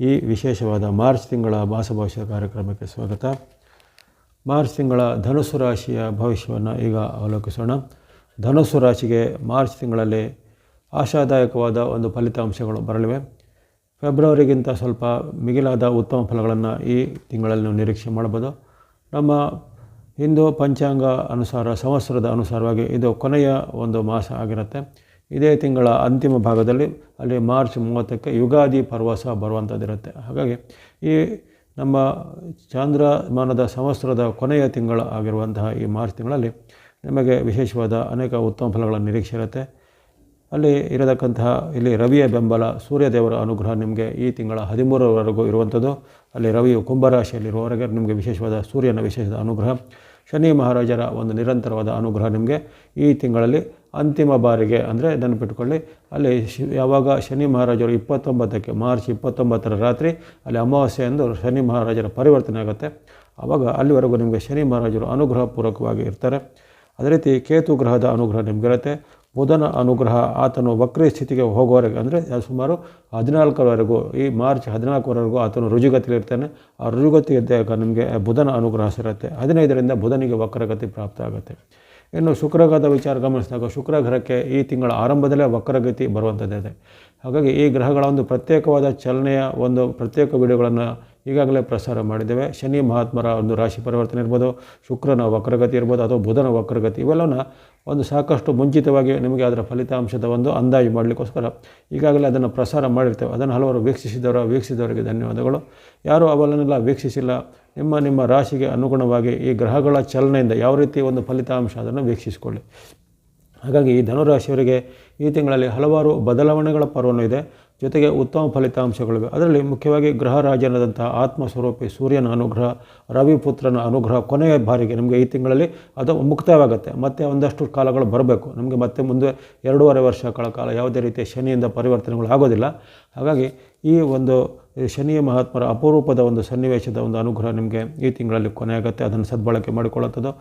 ಈ ವಿಶೇಷವಾದ ಮಾರ್ಚ್ ತಿಂಗಳ ಮಾಸ ಭವಿಷ್ಯ ಕಾರ್ಯಕ್ರಮಕ್ಕೆ ಸ್ವಾಗತ. ಮಾರ್ಚ್ ತಿಂಗಳ ಧನುಸು ರಾಶಿಯ ಭವಿಷ್ಯವನ್ನು ಈಗ ಅವಲೋಕಿಸೋಣ. ಧನುಸ್ಸು ರಾಶಿಗೆ ಮಾರ್ಚ್ ತಿಂಗಳಲ್ಲಿ ಆಶಾದಾಯಕವಾದ ಒಂದು ಫಲಿತಾಂಶಗಳು ಬರಲಿವೆ. ಫೆಬ್ರವರಿಗಿಂತ ಸ್ವಲ್ಪ ಮಿಗಿಲಾದ ಉತ್ತಮ ಫಲಗಳನ್ನು ಈ ತಿಂಗಳಲ್ಲಿ ನಾವು ನಿರೀಕ್ಷೆ ಮಾಡಬಹುದು. ನಮ್ಮ ಹಿಂದೂ ಪಂಚಾಂಗ ಅನುಸಾರ, ಸಂವತ್ಸರದ ಅನುಸಾರವಾಗಿ ಇದು ಕೊನೆಯ ಒಂದು ಮಾಸ ಆಗಿರುತ್ತೆ. ಇದೇ ತಿಂಗಳ ಅಂತಿಮ ಭಾಗದಲ್ಲಿ ಅಲ್ಲಿ ಮಾರ್ಚ್ ಮೂವತ್ತಕ್ಕೆ ಯುಗಾದಿ ಪರ್ವ ಸಹ ಬರುವಂಥದ್ದಿರುತ್ತೆ. ಹಾಗಾಗಿ ಈ ನಮ್ಮ ಚಾಂದ್ರಮಾನದ ಸಂವತ್ಸರದ ಕೊನೆಯ ತಿಂಗಳ ಆಗಿರುವಂತಹ ಈ ಮಾರ್ಚ್ ತಿಂಗಳಲ್ಲಿ ನಿಮಗೆ ವಿಶೇಷವಾದ ಅನೇಕ ಉತ್ತಮ ಫಲಗಳ ನಿರೀಕ್ಷೆ ಇರುತ್ತೆ. ಅಲ್ಲಿ ಇರತಕ್ಕಂತಹ ಇಲ್ಲಿ ರವಿಯ ಬೆಂಬಲ, ಸೂರ್ಯದೇವರ ಅನುಗ್ರಹ ನಿಮಗೆ ಈ ತಿಂಗಳ ಹದಿಮೂರರವರೆಗೂ ಇರುವಂಥದ್ದು. ಅಲ್ಲಿ ರವಿಯು ಕುಂಭರಾಶಿಯಲ್ಲಿರುವವರೆಗೆ ನಿಮಗೆ ವಿಶೇಷವಾದ ಸೂರ್ಯನ ವಿಶೇಷದ ಅನುಗ್ರಹ. ಶನಿ ಮಹಾರಾಜರ ಒಂದು ನಿರಂತರವಾದ ಅನುಗ್ರಹ ನಿಮಗೆ ಈ ತಿಂಗಳಲ್ಲಿ ಅಂತಿಮ ಬಾರಿಗೆ ಅಂದರೆ ನೆನಪಿಟ್ಕೊಳ್ಳಿ ಅಲ್ಲಿ ಯಾವಾಗ ಶನಿ ಮಹಾರಾಜರು ಇಪ್ಪತ್ತೊಂಬತ್ತಕ್ಕೆ, ಮಾರ್ಚ್ ಇಪ್ಪತ್ತೊಂಬತ್ತರ ರಾತ್ರಿ ಅಲ್ಲಿ ಅಮಾವಾಸ್ಯೆ ಎಂದು ಶನಿ ಮಹಾರಾಜರ ಪರಿವರ್ತನೆ ಆಗುತ್ತೆ. ಆವಾಗ ಅಲ್ಲಿವರೆಗೂ ನಿಮಗೆ ಶನಿ ಮಹಾರಾಜರು ಅನುಗ್ರಹಪೂರ್ವಕವಾಗಿ ಇರ್ತಾರೆ. ಅದೇ ರೀತಿ ಕೇತು ಗ್ರಹದ ಅನುಗ್ರಹ ನಿಮಗಿರುತ್ತೆ. ಬುಧನ ಅನುಗ್ರಹ ಆತನು ವಕ್ರ ಸ್ಥಿತಿಗೆ ಹೋಗೋವರೆಗೆ ಅಂದರೆ ಸುಮಾರು ಹದಿನಾಲ್ಕರವರೆಗೂ, ಈ ಮಾರ್ಚ್ ಹದಿನಾಲ್ಕರವರೆಗೂ ಆತನು ರುಜುಗತಿಲಿರ್ತಾನೆ ಆ ರುಜುಗತಿ ಇದ್ದಾಗ ನಿಮಗೆ ಬುಧನ ಅನುಗ್ರಹ ಸಿರುತ್ತೆ ಹದಿನೈದರಿಂದ ಬುಧನಿಗೆ ವಕ್ರಗತಿ ಪ್ರಾಪ್ತ ಆಗುತ್ತೆ. ಇನ್ನು ಶುಕ್ರಗ್ರಹದ ವಿಚಾರ ಗಮನಿಸಿದಾಗ, ಶುಕ್ರಗ್ರಹಕ್ಕೆ ಈ ತಿಂಗಳ ಆರಂಭದಲ್ಲೇ ವಕ್ರಗತಿ ಬರುವಂಥದ್ದಿದೆ. ಹಾಗಾಗಿ ಈ ಗ್ರಹಗಳ ಒಂದು ಪ್ರತ್ಯೇಕವಾದ ಚಲನೆಯ ಒಂದು ಪ್ರತ್ಯೇಕ ವಿಡಿಯೋಗಳನ್ನು ಈಗಾಗಲೇ ಪ್ರಸಾರ ಮಾಡಿದ್ದೇವೆ. ಶನಿ, ಮಹಾತ್ಮರ ಒಂದು ರಾಶಿ ಪರಿವರ್ತನೆ ಇರ್ಬೋದು, ಶುಕ್ರನ ವಕ್ರಗತಿ ಇರ್ಬೋದು, ಅಥವಾ ಬುಧನ ವಕ್ರಗತಿ, ಇವೆಲ್ಲವನ್ನ ಒಂದು ಸಾಕಷ್ಟು ಮುಂಚಿತವಾಗಿ ನಿಮಗೆ ಅದರ ಫಲಿತಾಂಶದ ಒಂದು ಅಂದಾಜು ಮಾಡಲಿಕ್ಕೋಸ್ಕರ ಈಗಾಗಲೇ ಅದನ್ನು ಪ್ರಸಾರ ಮಾಡಿರ್ತೇವೆ. ಅದನ್ನು ಹಲವರು ವೀಕ್ಷಿಸಿದವರು, ವೀಕ್ಷಿಸಿದವರಿಗೆ ಧನ್ಯವಾದಗಳು. ಯಾರು ಅವಲನ್ನೆಲ್ಲ ವೀಕ್ಷಿಸಿಲ್ಲ. ನಿಮ್ಮ ನಿಮ್ಮ ರಾಶಿಗೆ ಅನುಗುಣವಾಗಿ ಈ ಗ್ರಹಗಳ ಚಲನೆಯಿಂದ ಯಾವ ರೀತಿ ಒಂದು ಫಲಿತಾಂಶ ಅದನ್ನು ವೀಕ್ಷಿಸಿಕೊಳ್ಳಿ. ಹಾಗಾಗಿ ಈ ಧನುರಾಶಿಯವರಿಗೆ ಈ ತಿಂಗಳಲ್ಲಿ ಹಲವಾರು ಬದಲಾವಣೆಗಳ ಪರ್ವನೂ ಇದೆ. ಜೊತೆಗೆ ಉತ್ತಮ ಫಲಿತಾಂಶಗಳಿವೆ. ಅದರಲ್ಲಿ ಮುಖ್ಯವಾಗಿ ಗ್ರಹ ರಾಜನಾದಂತಹ ಆತ್ಮಸ್ವರೂಪಿ ಸೂರ್ಯನ ಅನುಗ್ರಹ ರವಿಪುತ್ರನ ಅನುಗ್ರಹ ಕೊನೆಯ ಬಾರಿಗೆ ನಮಗೆ ಈ ತಿಂಗಳಲ್ಲಿ ಅದು ಮುಕ್ತಾಯವಾಗುತ್ತೆ ಮತ್ತೆ ಒಂದಷ್ಟು ಕಾಲಗಳು ಬರಬೇಕು. ನಮಗೆ ಮತ್ತೆ ಮುಂದೆ ಎರಡೂವರೆ ವರ್ಷಗಳ ಕಾಲ ಯಾವುದೇ ರೀತಿಯ ಶನಿಯಿಂದ ಪರಿವರ್ತನೆಗಳು ಆಗೋದಿಲ್ಲ. ಹಾಗಾಗಿ ಈ ಒಂದು ಶನಿಯ ಮಹಾತ್ಮರ ಅಪರೂಪದ ಒಂದು ಸನ್ನಿವೇಶದ ಒಂದು ಅನುಗ್ರಹ ನಿಮಗೆ ಈ ತಿಂಗಳಲ್ಲಿ ಕೊನೆಯಾಗುತ್ತೆ. ಅದನ್ನು ಸದ್ಬಳಕೆ ಮಾಡಿಕೊಳ್ಳುವಂಥದ್ದು.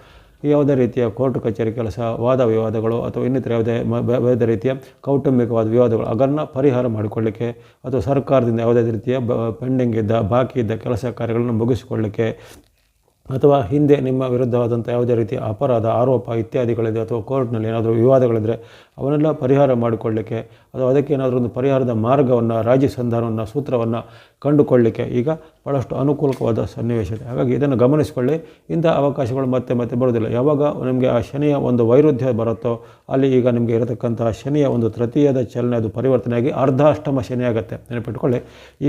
ಯಾವುದೇ ರೀತಿಯ ಕೋರ್ಟ್ ಕಚೇರಿ ಕೆಲಸ, ವಾದ ವಿವಾದಗಳು ಅಥವಾ ಇನ್ನಿತರ ಯಾವುದೇ ಯಾವುದೇ ರೀತಿಯ ಕೌಟುಂಬಿಕವಾದ ವಿವಾದಗಳು, ಅದನ್ನು ಪರಿಹಾರ ಮಾಡಿಕೊಳ್ಳಿಕ್ಕೆ ಅಥವಾ ಸರ್ಕಾರದಿಂದ ಯಾವುದೇ ರೀತಿಯ ಪೆಂಡಿಂಗ್ ಇದ್ದ, ಬಾಕಿ ಇದ್ದ ಕೆಲಸ ಕಾರ್ಯಗಳನ್ನು ಮುಗಿಸಿಕೊಳ್ಳಿಕ್ಕೆ ಅಥವಾ ಹಿಂದೆ ನಿಮ್ಮ ವಿರುದ್ಧವಾದಂಥ ಯಾವುದೇ ರೀತಿಯ ಅಪರಾಧ, ಆರೋಪ ಇತ್ಯಾದಿಗಳಿದೆ ಅಥವಾ ಕೋರ್ಟ್ನಲ್ಲಿ ಏನಾದರೂ ವಿವಾದಗಳಿದ್ದರೆ ಅವನ್ನೆಲ್ಲ ಪರಿಹಾರ ಮಾಡಿಕೊಳ್ಳಿಕ್ಕೆ ಅಥವಾ ಅದಕ್ಕೆ ಏನಾದರೂ ಒಂದು ಪರಿಹಾರದ ಮಾರ್ಗವನ್ನು, ರಾಜ್ಯ ಸಂಧಾನವನ್ನು, ಸೂತ್ರವನ್ನು ಕಂಡುಕೊಳ್ಳಿಕ್ಕೆ ಈಗ ಭಾಳಷ್ಟು ಅನುಕೂಲಕವಾದ ಸನ್ನಿವೇಶ ಇದೆ. ಹಾಗಾಗಿ ಇದನ್ನು ಗಮನಿಸಿಕೊಳ್ಳಿ. ಇಂಥ ಅವಕಾಶಗಳು ಮತ್ತೆ ಮತ್ತೆ ಬರೋದಿಲ್ಲ ಯಾವಾಗ ನಿಮಗೆ ಆ ಶನಿಯ ಒಂದು ವೈರುಧ್ಯ ಬರುತ್ತೋ ಅಲ್ಲಿ ಈಗ ನಿಮಗೆ ಇರತಕ್ಕಂಥ ಶನಿಯ ಒಂದು ತೃತೀಯದ ಚಲನೆ, ಅದು ಪರಿವರ್ತನೆಯಾಗಿ ಅರ್ಧಾಷ್ಟಮ ಶನಿ ಆಗುತ್ತೆ ನೆನಪಿಟ್ಕೊಳ್ಳಿ.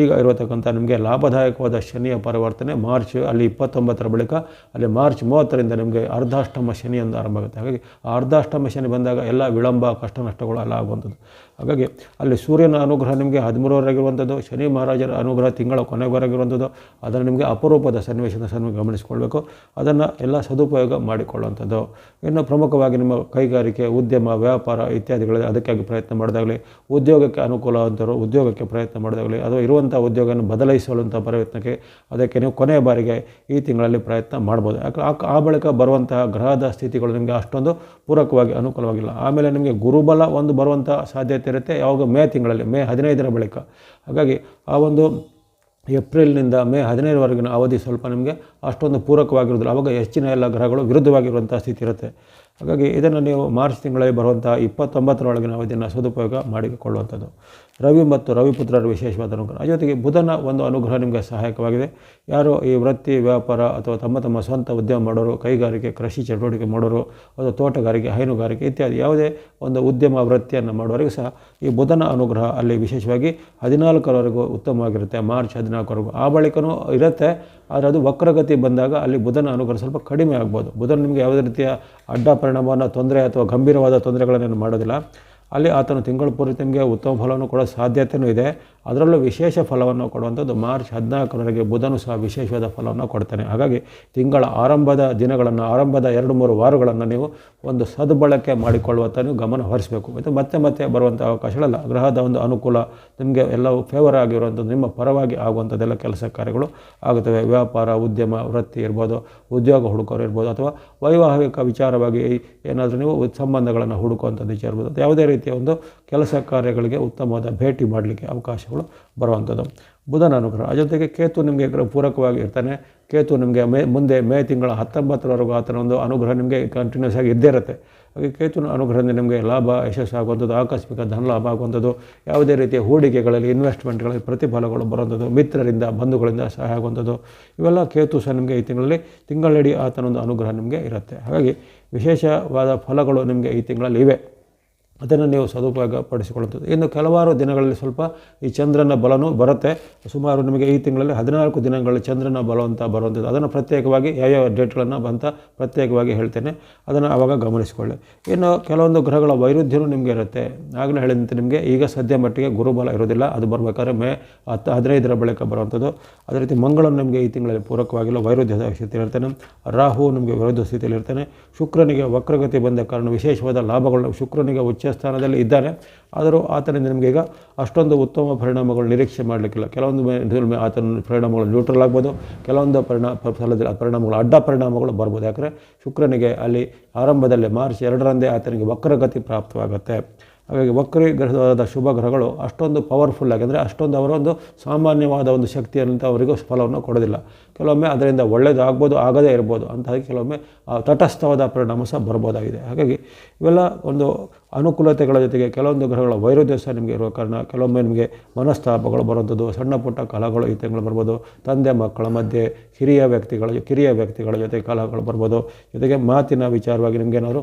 ಈಗ ಇರತಕ್ಕಂಥ ನಿಮಗೆ ಲಾಭದಾಯಕವಾದ ಶನಿಯ ಪರಿವರ್ತನೆ ಮಾರ್ಚ್ ಅಲ್ಲಿ ಇಪ್ಪತ್ತೊಂಬತ್ತರ ಬಳಿಕ, ಅಲ್ಲಿ ಮಾರ್ಚ್ ಮೂವತ್ತರಿಂದ ನಿಮಗೆ ಅರ್ಧಾಷ್ಟಮ ಶನಿ ಎಂದು ಆರಂಭ ಆಗುತ್ತೆ. ಹಾಗಾಗಿ ಅರ್ಧಾಷ್ಟಮ ಶನಿ ಬಂದಾಗ ಎಲ್ಲ ವಿಳಂಬ ಕಷ್ಟ ನಷ್ಟಗಳು ಎಲ್ಲ ಆಗುವಂಥದ್ದು. ಹಾಗಾಗಿ ಅಲ್ಲಿ ಸೂರ್ಯನ ಅನುಗ್ರಹ ನಿಮಗೆ ಹದಿಮೂರವರೆಗಿರುವಂಥದ್ದು, ಶನಿ ಮಹಾರಾಜರ ಅನುಗ್ರಹ ತಿಂಗಳ ಕೊನೆವರೆಗಿರುವಂಥದ್ದು ಅದನ್ನು ನಿಮಗೆ ಅಪರೂಪದ ಸನ್ನಿವೇಶದ ಸನ್ನಿ ಗಮನಿಸಿಕೊಳ್ಬೇಕು. ಅದನ್ನು ಎಲ್ಲ ಸದುಪಯೋಗ ಮಾಡಿಕೊಳ್ಳುವಂಥದ್ದು. ಇನ್ನು ಪ್ರಮುಖವಾಗಿ ನಿಮ್ಮ ಕೈಗಾರಿಕೆ, ಉದ್ಯಮ, ವ್ಯಾಪಾರ ಇತ್ಯಾದಿಗಳಲ್ಲಿ ಅದಕ್ಕಾಗಿ ಪ್ರಯತ್ನ ಮಾಡಿದಾಗಲಿ, ಉದ್ಯೋಗಕ್ಕೆ ಅನುಕೂಲ ಉದ್ಯೋಗಕ್ಕೆ ಪ್ರಯತ್ನ ಮಾಡಿದಾಗಲಿ ಅಥವಾ ಇರುವಂಥ ಉದ್ಯೋಗವನ್ನು ಬದಲಾಯಿಸುವಂಥ ಪ್ರಯತ್ನಕ್ಕೆ ಅದಕ್ಕೆ ನೀವು ಕೊನೆಯ ಬಾರಿಗೆ ಈ ತಿಂಗಳಲ್ಲಿ ಪ್ರಯತ್ನ ಮಾಡ್ಬೋದು. ಯಾಕೆ ಆ ಬಳಿಕ ಬರುವಂತಹ ಗ್ರಹದ ಸ್ಥಿತಿಗಳು ನಿಮಗೆ ಅಷ್ಟೊಂದು ಪೂರಕವಾಗಿ ಅನುಕೂಲವಾಗಿಲ್ಲ. ಆಮೇಲೆ ನಿಮಗೆ ಗುರುಬಲ ಒಂದು ಬರುವಂಥ ಸಾಧ್ಯತೆ ಇರುತ್ತೆ. ಯಾವಾಗ? ಮೇ ತಿಂಗಳಲ್ಲಿ, ಮೇ ಹದಿನೈದರ ಬಳಿಕ. ಹಾಗಾಗಿ ಆ ಒಂದು ಏಪ್ರಿಲ್ನಿಂದ ಮೇ ಹದಿನೈದರವರೆಗಿನ ಅವಧಿ ಸ್ವಲ್ಪ ನಿಮಗೆ ಅಷ್ಟೊಂದು ಪೂರಕವಾಗಿರೋದಿಲ್ಲ ಆವಾಗ ಹೆಚ್ಚಿನ ಎಲ್ಲ ಗ್ರಹಗಳು ವಿರುದ್ಧವಾಗಿರುವಂಥ ಸ್ಥಿತಿ ಇರುತ್ತೆ. ಹಾಗಾಗಿ ಇದನ್ನು ನೀವು ಮಾರ್ಚ್ ತಿಂಗಳಲ್ಲಿ ಬರುವಂಥ ಇಪ್ಪತ್ತೊಂಬತ್ತರೊಳಗಿನ ಅವಧಿಯನ್ನು ಸದುಪಯೋಗ ಮಾಡಿಕೊಳ್ಳುವಂಥದ್ದು. ರವಿ ಮತ್ತು ರವಿಪುತ್ರರ ವಿಶೇಷವಾದ ಅನುಗ್ರಹ ಜೊತೆಗೆ ಬುಧನ ಒಂದು ಅನುಗ್ರಹ ನಿಮಗೆ ಸಹಾಯಕವಾಗಿದೆ. ಯಾರು ಈ ವೃತ್ತಿ, ವ್ಯಾಪಾರ ಅಥವಾ ತಮ್ಮ ತಮ್ಮ ಸ್ವಂತ ಉದ್ಯಮ ಮಾಡೋರು, ಕೈಗಾರಿಕೆ, ಕೃಷಿ ಚಟುವಟಿಕೆ ಮಾಡೋರು, ಅಥವಾ ತೋಟಗಾರಿಕೆ, ಹೈನುಗಾರಿಕೆ ಇತ್ಯಾದಿ ಯಾವುದೇ ಒಂದು ಉದ್ಯಮ ವೃತ್ತಿಯನ್ನು ಮಾಡೋರಿಗೆ ಸಹ ಈ ಬುಧನ ಅನುಗ್ರಹ ಅಲ್ಲಿ ವಿಶೇಷವಾಗಿ ಹದಿನಾಲ್ಕರವರೆಗೂ ಉತ್ತಮವಾಗಿರುತ್ತೆ. ಮಾರ್ಚ್ ಹದಿನಾಲ್ಕರವರೆಗೂ. ಆ ಬಳಿಕನೂ ಇರುತ್ತೆ. ಆದರೆ ಅದು ವಕ್ರಗತಿ ಬಂದಾಗ ಅಲ್ಲಿ ಬುಧನ ಅನುಗ್ರಹ ಸ್ವಲ್ಪ ಕಡಿಮೆ ಆಗ್ಬೋದು. ಬುಧನ ನಿಮಗೆ ಯಾವುದೇ ರೀತಿಯ ಅಡ್ಡ ಪರಿಣಾಮವನ್ನು, ತೊಂದರೆ ಅಥವಾ ಗಂಭೀರವಾದ ತೊಂದರೆಗಳನ್ನೇನು ಮಾಡೋದಿಲ್ಲ. ಅಲ್ಲಿ ಆತನು ತಿಂಗಳ ಪೂರ್ತಿ ನಿಮಗೆ ಉತ್ತಮ ಫಲವನ್ನು ಕೊಡೋ ಸಾಧ್ಯತೆಯೂ ಇದೆ. ಅದರಲ್ಲೂ ವಿಶೇಷ ಫಲವನ್ನು ಕೊಡುವಂಥದ್ದು ಮಾರ್ಚ್ ಹದಿನಾಲ್ಕರವರೆಗೆ ಬುಧನು ಸಹ ವಿಶೇಷವಾದ ಫಲವನ್ನು ಕೊಡ್ತಾನೆ. ಹಾಗಾಗಿ ತಿಂಗಳ ಆರಂಭದ ದಿನಗಳನ್ನು, ಆರಂಭದ ಎರಡು ಮೂರು ವಾರಗಳನ್ನು ನೀವು ಒಂದು ಸದ್ಬಳಕೆ ಮಾಡಿಕೊಳ್ಳುವಂಥ ನೀವು ಗಮನ ಹರಿಸಬೇಕು. ಮತ್ತು ಮತ್ತೆ ಮತ್ತೆ ಬರುವಂಥ ಅವಕಾಶಗಳಲ್ಲ. ಗ್ರಹದ ಒಂದು ಅನುಕೂಲ ನಿಮಗೆ ಎಲ್ಲವೂ ಫೇವರ್ ಆಗಿರುವಂಥದ್ದು, ನಿಮ್ಮ ಪರವಾಗಿ ಆಗುವಂಥದ್ದೆಲ್ಲ ಕೆಲಸ ಕಾರ್ಯಗಳು ಆಗುತ್ತವೆ. ವ್ಯಾಪಾರ, ಉದ್ಯಮ, ವೃತ್ತಿ ಇರ್ಬೋದು, ಉದ್ಯೋಗ ಹುಡುಕೋರು ಇರ್ಬೋದು, ಅಥವಾ ವೈವಾಹಿಕ ವಿಚಾರವಾಗಿ ಏನಾದರೂ ನೀವು ಸಂಬಂಧಗಳನ್ನು ಹುಡುಕುವಂಥದ್ದು ವಿಚಾರ ಇರ್ಬೋದು. ಯಾವುದೇ ರೀತಿಯ ಒಂದು ಕೆಲಸ ಕಾರ್ಯಗಳಿಗೆ ಉತ್ತಮವಾದ ಭೇಟಿ ಮಾಡಲಿಕ್ಕೆ ಅವಕಾಶಗಳು ಬರುವಂಥದ್ದು. ಬುಧನ ಅನುಗ್ರಹ. ಜೊತೆಗೆ ಕೇತು ನಿಮಗೆ ಪೂರಕವಾಗಿ ಇರ್ತಾನೆ. ಕೇತು ನಿಮಗೆ ಮೇ, ಮುಂದೆ ಮೇ ತಿಂಗಳ ಹತ್ತೊಂಬತ್ತರವರೆಗೂ ಆತನ ಒಂದು ಅನುಗ್ರಹ ನಿಮಗೆ ಕಂಟಿನ್ಯೂಸ್ ಆಗಿ ಇದ್ದೇ ಇರುತ್ತೆ. ಹಾಗೆ ಕೇತುನ ಅನುಗ್ರಹದಿಂದ ನಿಮಗೆ ಲಾಭ, ಯಶಸ್ಸು ಆಗುವಂಥದ್ದು, ಆಕಸ್ಮಿಕ ಧನ ಲಾಭ ಆಗುವಂಥದ್ದು, ಯಾವುದೇ ರೀತಿಯ ಹೂಡಿಕೆಗಳಲ್ಲಿ ಇನ್ವೆಸ್ಟ್ಮೆಂಟ್ಗಳಲ್ಲಿ ಪ್ರತಿಫಲಗಳು ಬರುವಂಥದ್ದು, ಮಿತ್ರರಿಂದ, ಬಂಧುಗಳಿಂದ ಸಹಾಯ ಆಗುವಂಥದ್ದು, ಇವೆಲ್ಲ ಕೇತು ಸಹ ನಿಮಗೆ ಈ ತಿಂಗಳಲ್ಲಿ, ತಿಂಗಳಿಡೀ ಆತನೊಂದು ಅನುಗ್ರಹ ನಿಮಗೆ ಇರುತ್ತೆ. ಹಾಗಾಗಿ ವಿಶೇಷವಾದ ಫಲಗಳು ನಿಮಗೆ ಈ ತಿಂಗಳಲ್ಲಿ ಇವೆ. ಅದನ್ನು ನೀವು ಸದುಪಯೋಗ ಪಡಿಸಿಕೊಳ್ಳುತ್ತದೆ ಇನ್ನು ಕೆಲವಾರು ದಿನಗಳಲ್ಲಿ ಸ್ವಲ್ಪ ಈ ಚಂದ್ರನ ಬಲನೂ ಬರುತ್ತೆ. ಸುಮಾರು ನಿಮಗೆ ಈ ತಿಂಗಳಲ್ಲಿ ಹದಿನಾಲ್ಕು ದಿನಗಳಲ್ಲಿ ಚಂದ್ರನ ಬಲ ಅಂತ ಬರುವಂಥದ್ದು. ಅದನ್ನು ಪ್ರತ್ಯೇಕವಾಗಿ ಯಾವ್ಯಾವ ಡೇಟ್ಗಳನ್ನು ಬಂತ ಪ್ರತ್ಯೇಕವಾಗಿ ಹೇಳ್ತೇನೆ. ಅದನ್ನು ಆವಾಗ ಗಮನಿಸಿಕೊಳ್ಳಿ. ಇನ್ನು ಕೆಲವೊಂದು ಗ್ರಹಗಳ ವೈರುಧ್ಯವೂ ನಿಮಗೆ ಇರುತ್ತೆ. ಆಗಲೇ ಹೇಳಿದಂತೆ ನಿಮಗೆ ಈಗ ಸದ್ಯ ಮಟ್ಟಿಗೆ ಗುರುಬಲ ಇರೋದಿಲ್ಲ ಅದು ಬರಬೇಕಾದ್ರೆ ಮೇ ಹತ್ತು, ಹದಿನೈದರ ಬಳಿಕ ಬರುವಂಥದ್ದು. ಅದೇ ರೀತಿ ಮಂಗಳನು ನಿಮಗೆ ಈ ತಿಂಗಳಲ್ಲಿ ಪೂರಕವಾಗಿಲ್ಲ. ವೈರುಧ್ಯದ ಸ್ಥಿತಿಯಲ್ಲಿ ಇರ್ತಾನೆ. ರಾಹು ನಿಮಗೆ ವಿರೋಧ ಸ್ಥಿತಿಯಲ್ಲಿ ಇರ್ತಾನೆ. ಶುಕ್ರನಿಗೆ ವಕ್ರಗತಿ ಬಂದ ಕಾರಣ ವಿಶೇಷವಾದ ಲಾಭಗಳು. ಶುಕ್ರನಿಗೆ ಉಚ್ಚ ಸ್ಥಾನದಲ್ಲಿ ಇದ್ದಾನೆ ಆದರೂ ಆತನಿಂದ ನಿಮಗೆ ಈಗ ಅಷ್ಟೊಂದು ಉತ್ತಮ ಪರಿಣಾಮಗಳು ನಿರೀಕ್ಷೆ ಮಾಡಲಿಕ್ಕಿಲ್ಲ. ಕೆಲವೊಂದು ಮೇಲೆ ಆತನ ಪರಿಣಾಮಗಳು ನ್ಯೂಟ್ರಲ್ ಆಗ್ಬೋದು. ಕೆಲವೊಂದು ಪರಿಣಾಮ ಫಲದಲ್ಲಿ ಪರಿಣಾಮಗಳು, ಅಡ್ಡ ಪರಿಣಾಮಗಳು ಬರ್ಬೋದು. ಯಾಕಂದರೆ ಶುಕ್ರನಿಗೆ ಅಲ್ಲಿ ಆರಂಭದಲ್ಲಿ ಮಾರ್ಚ್ ಎರಡರಂದೇ ಆತನಿಗೆ ವಕ್ರಗತಿ ಪ್ರಾಪ್ತವಾಗುತ್ತೆ. ಹಾಗಾಗಿ ವಕ್ರಿ ಗ್ರಹದ ಶುಭ ಗ್ರಹಗಳು ಅಷ್ಟೊಂದು ಪವರ್ಫುಲ್ ಆಗಿ ಅಂದರೆ ಅಷ್ಟೊಂದು ಅವರೊಂದು ಸಾಮಾನ್ಯವಾದ ಒಂದು ಶಕ್ತಿಯಂತ ಅವರಿಗೂ ಫಲವನ್ನು ಕೊಡೋದಿಲ್ಲ. ಕೆಲವೊಮ್ಮೆ ಅದರಿಂದ ಒಳ್ಳೆಯದಾಗ್ಬೋದು ಆಗದೇ ಇರ್ಬೋದು ಅಂತ ಹಾಗೆ ಕೆಲವೊಮ್ಮೆ ತಟಸ್ಥವಾದ ಪರಿಣಾಮ ಸಹ ಬರ್ಬೋದಾಗಿದೆ. ಹಾಗಾಗಿ ಇವೆಲ್ಲ ಒಂದು ಅನುಕೂಲತೆಗಳ ಜೊತೆಗೆ ಕೆಲವೊಂದು ಗ್ರಹಗಳ ವೈರುಧ್ಯ ಸಹ ನಿಮಗೆ ಇರುವ ಕಾರಣ ಕೆಲವೊಮ್ಮೆ ನಿಮಗೆ ಮನಸ್ತಾಪಗಳು ಬರುವಂಥದ್ದು, ಸಣ್ಣ ಪುಟ್ಟ ಕಲಹಗಳು ಈ ತಿಂಗಳು ಬರ್ಬೋದು. ತಂದೆ, ಮಕ್ಕಳ ಮಧ್ಯೆ ಹಿರಿಯ ವ್ಯಕ್ತಿಗಳ, ಕಿರಿಯ ವ್ಯಕ್ತಿಗಳ ಜೊತೆ ಕಲಹಗಳು ಬರ್ಬೋದು. ಜೊತೆಗೆ ಮಾತಿನ ವಿಚಾರವಾಗಿ ನಿಮಗೇನಾದ್ರು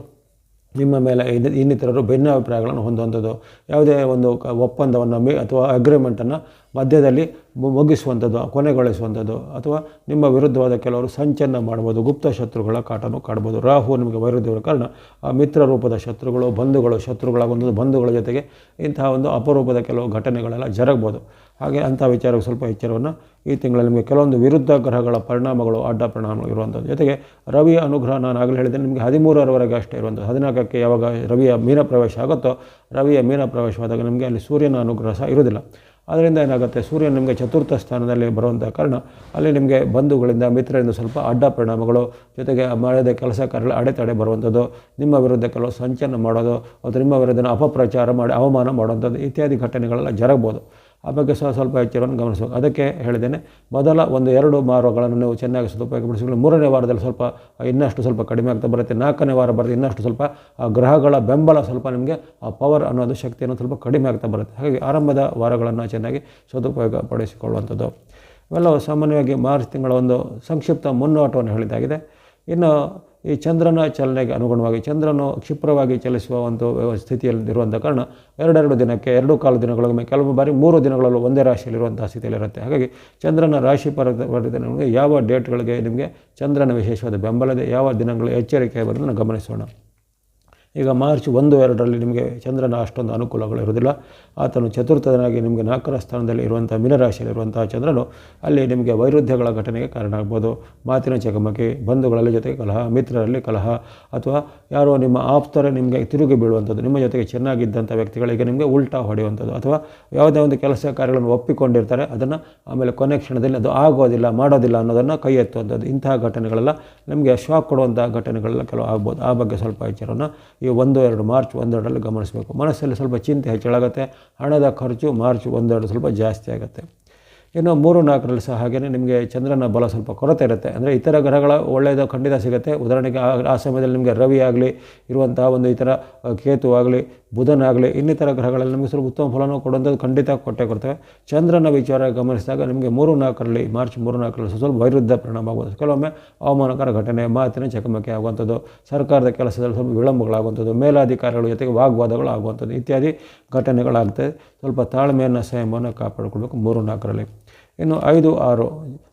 ನಿಮ್ಮ ಮೇಲೆ ಇನ್ನು ಇನ್ನಿತರರು ಭಿನ್ನಾಭಿಪ್ರಾಯಗಳನ್ನು ಹೊಂದುವಂಥದ್ದು. ಯಾವುದೇ ಒಂದು ಒಪ್ಪಂದವನ್ನು ಮೇ ಅಥವಾ ಅಗ್ರಿಮೆಂಟನ್ನು ಮಧ್ಯದಲ್ಲಿ ಮುಗಿಸುವಂಥದ್ದು ಕೊನೆಗೊಳಿಸುವಂಥದ್ದು, ಅಥವಾ ನಿಮ್ಮ ವಿರುದ್ಧವಾದ ಕೆಲವರು ಸಂಚನ್ನು ಮಾಡ್ಬೋದು, ಗುಪ್ತ ಶತ್ರುಗಳ ಕಾಟನೂ ಕಾಡ್ಬೋದು. ರಾಹು ನಿಮಗೆ ವೈರುದ್ಧ ಕಾರಣ, ಆ ಮಿತ್ರ ರೂಪದ ಶತ್ರುಗಳು, ಬಂಧುಗಳು, ಶತ್ರುಗಳಾಗುವಂಥದ್ದು, ಬಂಧುಗಳ ಜೊತೆಗೆ ಇಂತಹ ಒಂದು ಅಪರೂಪದ ಕೆಲವು ಘಟನೆಗಳೆಲ್ಲ ಜರಗ್ಬೋದು. ಹಾಗೆ ಅಂಥ ವಿಚಾರಕ್ಕೆ ಸ್ವಲ್ಪ ಎಚ್ಚರವನ್ನು ಈ ತಿಂಗಳಲ್ಲಿ ನಿಮಗೆ ಕೆಲವೊಂದು ವಿರುದ್ಧ ಗ್ರಹಗಳ ಪರಿಣಾಮಗಳು, ಅಡ್ಡ ಪರಿಣಾಮಗಳು ಇರುವಂಥದ್ದು. ಜೊತೆಗೆ ರವಿಯ ಅನುಗ್ರಹ ನಾನು ಆಗಲೇ ಹೇಳಿದೆ ನಿಮಗೆ ಹದಿಮೂರರವರೆಗೆ ಅಷ್ಟೇ ಇರುವಂಥದ್ದು. ಹದಿನಾಲ್ಕಕ್ಕೆ ಯಾವಾಗ ರವಿಯ ಮೀನ ಪ್ರವೇಶ ಆಗುತ್ತೋ, ರವಿಯ ಮೀನ ಪ್ರವೇಶವಾದಾಗ ನಿಮಗೆ ಅಲ್ಲಿ ಸೂರ್ಯನ ಅನುಗ್ರಹ ಸಹ ಇರೋದಿಲ್ಲ ಅದರಿಂದ ಏನಾಗುತ್ತೆ? ಸೂರ್ಯ ನಿಮಗೆ ಚತುರ್ಥ ಸ್ಥಾನದಲ್ಲಿ ಬರುವಂಥ ಕಾರಣ, ಅಲ್ಲಿ ನಿಮಗೆ ಬಂಧುಗಳಿಂದ ಮಿತ್ರರಿಂದ ಸ್ವಲ್ಪ ಅಡ್ಡ ಪರಿಣಾಮಗಳು, ಜೊತೆಗೆ ಮಾಡಿದ ಕೆಲಸ ಕಾರ್ಯಗಳ ಅಡೆತಡೆ ಬರುವಂಥದ್ದು, ನಿಮ್ಮ ವಿರುದ್ಧ ಕೆಲವು ಸಂಚಲನ ಮಾಡೋದು ಅಥವಾ ನಿಮ್ಮ ವಿರುದ್ಧ ಅಪಪ್ರಚಾರ ಮಾಡಿ, ಅವಮಾನ ಮಾಡುವಂಥದ್ದು ಇತ್ಯಾದಿ ಘಟನೆಗಳೆಲ್ಲ ಜರಗ್ಬೋದು. ಆ ಬಗ್ಗೆ ಸಹ ಸ್ವಲ್ಪ ಎಚ್ಚರವನ್ನು ಗಮನಿಸಬೇಕು. ಅದಕ್ಕೆ ಹೇಳಿದ್ದೇನೆ, ಮೊದಲ ಒಂದು ಎರಡು ವಾರಗಳನ್ನು ನೀವು ಚೆನ್ನಾಗಿ ಸದುಪಯೋಗಪಡಿಸಿಕೊಂಡು ಮೂರನೇ ವಾರದಲ್ಲಿ ಸ್ವಲ್ಪ ಇನ್ನಷ್ಟು ಸ್ವಲ್ಪ ಕಡಿಮೆ ಆಗ್ತಾ ಬರುತ್ತೆ. ನಾಲ್ಕನೇ ವಾರ ಬರುತ್ತೆ ಇನ್ನಷ್ಟು ಸ್ವಲ್ಪ, ಆ, ಗ್ರಹಗಳ ಬೆಂಬಲ ಸ್ವಲ್ಪ ನಿಮಗೆ, ಆ ಪವರ್ ಅನ್ನೋದು ಶಕ್ತಿಯನ್ನು ಸ್ವಲ್ಪ ಕಡಿಮೆ ಆಗ್ತಾ ಬರುತ್ತೆ. ಹಾಗಾಗಿ ಆರಂಭದ ವಾರಗಳನ್ನು ಚೆನ್ನಾಗಿ ಸದುಪಯೋಗ ಪಡಿಸಿಕೊಳ್ಳುವಂಥದ್ದು ಇವೆಲ್ಲ ಸಾಮಾನ್ಯವಾಗಿ ಮಾರ್ಚ್ ತಿಂಗಳ ಒಂದು ಸಂಕ್ಷಿಪ್ತ ಮುನ್ನೋಟವನ್ನು ಹೇಳಿದ್ದಾಗಿದೆ. ಇನ್ನು ಈ ಚಂದ್ರನ ಚಲನೆಗೆ ಅನುಗುಣವಾಗಿ, ಚಂದ್ರನು ಕ್ಷಿಪ್ರವಾಗಿ ಚಲಿಸುವ ಒಂದು ಸ್ಥಿತಿಯಲ್ಲಿರುವಂಥ ಕಾರಣ ಎರಡೆರಡು ದಿನಕ್ಕೆ, ಎರಡು ಕಾಲು ದಿನಗಳೊಮ್ಮೆ, ಕೆಲವು ಬಾರಿ ಮೂರು ದಿನಗಳಲ್ಲೂ ಒಂದೇ ರಾಶಿಯಲ್ಲಿರುವಂಥ ಸ್ಥಿತಿಯಲ್ಲಿರುತ್ತೆ ಹಾಗಾಗಿ ಚಂದ್ರನ ರಾಶಿ ಪರದ ಯಾವ ಡೇಟ್ಗಳಿಗೆ ನಿಮಗೆ ಚಂದ್ರನ ವಿಶೇಷವಾದ ಬೆಂಬಲ ಇದೆ, ಯಾವ ದಿನಗಳು ಎಚ್ಚರಿಕೆ ಬರೋದನ್ನು ಗಮನಿಸೋಣ. ಈಗ ಮಾರ್ಚ್ ಒಂದು, ಎರಡರಲ್ಲಿ ನಿಮಗೆ ಚಂದ್ರನ ಅಷ್ಟೊಂದು ಅನುಕೂಲಗಳು ಇರೋದಿಲ್ಲ ಆತನು ಚತುರ್ಥನಾಗಿ ನಿಮಗೆ ನಾಲ್ಕರ ಸ್ಥಾನದಲ್ಲಿ ಇರುವಂಥ ಮೀನರಾಶಿಯಲ್ಲಿರುವಂಥ ಚಂದ್ರನು ಅಲ್ಲಿ ನಿಮಗೆ ವೈರುಧ್ಯಗಳ ಘಟನೆಗೆ ಕಾರಣ ಆಗ್ಬೋದು. ಮಾತಿನ ಚಕಮಕಿ, ಬಂಧುಗಳಲ್ಲಿ ಜೊತೆಗೆ ಕಲಹ, ಮಿತ್ರರಲ್ಲಿ ಕಲಹ ಅಥವಾ ಯಾರೋ ನಿಮ್ಮ ಆಪ್ತರೇ ನಿಮಗೆ ತಿರುಗಿ ಬೀಳುವಂಥದ್ದು, ನಿಮ್ಮ ಜೊತೆಗೆ ಚೆನ್ನಾಗಿದ್ದಂಥ ವ್ಯಕ್ತಿಗಳಿಗೆ ನಿಮಗೆ ಉಲ್ಟಾ ಹೊಡೆಯುವಂಥದ್ದು ಅಥವಾ ಯಾವುದೇ ಒಂದು ಕೆಲಸ ಕಾರ್ಯಗಳನ್ನು ಒಪ್ಪಿಕೊಂಡಿರ್ತಾರೆ, ಅದನ್ನು ಆಮೇಲೆ ಕೊನೆ ಕ್ಷಣದಲ್ಲಿ ಅದು ಆಗೋದಿಲ್ಲ, ಮಾಡೋದಿಲ್ಲ ಅನ್ನೋದನ್ನು ಕೈ ಎತ್ತುವಂಥದ್ದು. ಇಂತಹ ಘಟನೆಗಳೆಲ್ಲ ನಿಮಗೆ ಶಾಕ್ ಕೊಡುವಂಥ ಘಟನೆಗಳೆಲ್ಲ ಕೆಲವು ಆಗ್ಬೋದು. ಆ ಬಗ್ಗೆ ಸ್ವಲ್ಪ ಎಚ್ಚರವನ್ನು ಈ ಒಂದು, ಎರಡು ಮಾರ್ಚ್ ಒಂದೆರಡರಲ್ಲಿ ಗಮನಿಸಬೇಕು. ಮನಸ್ಸಲ್ಲಿ ಸ್ವಲ್ಪ ಚಿಂತೆ ಹೆಚ್ಚಳಾಗುತ್ತೆ. ಹಣದ ಖರ್ಚು ಮಾರ್ಚ್ ಒಂದೆರಡು ಸ್ವಲ್ಪ ಜಾಸ್ತಿ ಆಗುತ್ತೆ. ಇನ್ನು ಮೂರು, ನಾಲ್ಕರಲ್ಲಿ ಸಹ ಹಾಗೆಯೇ ನಿಮಗೆ ಚಂದ್ರನ ಬಲ ಸ್ವಲ್ಪ ಕೊರತೆ ಇರುತ್ತೆ. ಅಂದರೆ ಇತರ ಗ್ರಹಗಳ ಒಳ್ಳೆಯದು, ಖಂಡಿತ ಸಿಗುತ್ತೆ. ಉದಾಹರಣೆಗೆ ಆ ಸಮಯದಲ್ಲಿ ನಿಮಗೆ ರವಿ ಆಗಲಿ, ಇರುವಂತಹ ಒಂದು ಇತರ ಕೇತು ಆಗಲಿ ಬುಧನಾಗಲಿ ಇನ್ನಿತರ ಗ್ರಹಗಳಲ್ಲಿ ನಮಗೆ ಸ್ವಲ್ಪ ಉತ್ತಮ ಫಲನ ಕೊಡುವಂಥದ್ದು ಖಂಡಿತ ಕೊಟ್ಟೆ ಕೊಡ್ತವೆ ಚಂದ್ರನ ವಿಚಾರ ಗಮನಿಸಿದಾಗ ನಿಮಗೆ ಮೂರು ನಾಲ್ಕರಲ್ಲಿ ಮಾರ್ಚ್ ಮೂರು ನಾಲ್ಕರಲ್ಲಿ ಸ್ವಲ್ಪ ವೈರುದ್ಧ ಪರಿಣಾಮ ಕೆಲವೊಮ್ಮೆ ಅವಮಾನಕರ ಘಟನೆ, ಮಾತಿನ ಚಕಮಕಿ ಆಗುವಂಥದ್ದು, ಸರ್ಕಾರದ ಕೆಲಸದಲ್ಲಿ ಸ್ವಲ್ಪ ವಿಳಂಬಗಳಾಗುವಂಥದ್ದು, ಮೇಲಾಧಿಕಾರಿಗಳ ಜೊತೆಗೆ ವಾಗ್ವಾದಗಳು ಆಗುವಂಥದ್ದು ಇತ್ಯಾದಿ ಘಟನೆಗಳಾಗ್ತದೆ. ಸ್ವಲ್ಪ ತಾಳ್ಮೆಯನ್ನು, ಸಂಯಮವನ್ನು ಕಾಪಾಡಿಕೊಳ್ಬೇಕು ಮೂರು ನಾಲ್ಕರಲ್ಲಿ ಇನ್ನು ಐದು, ಆರು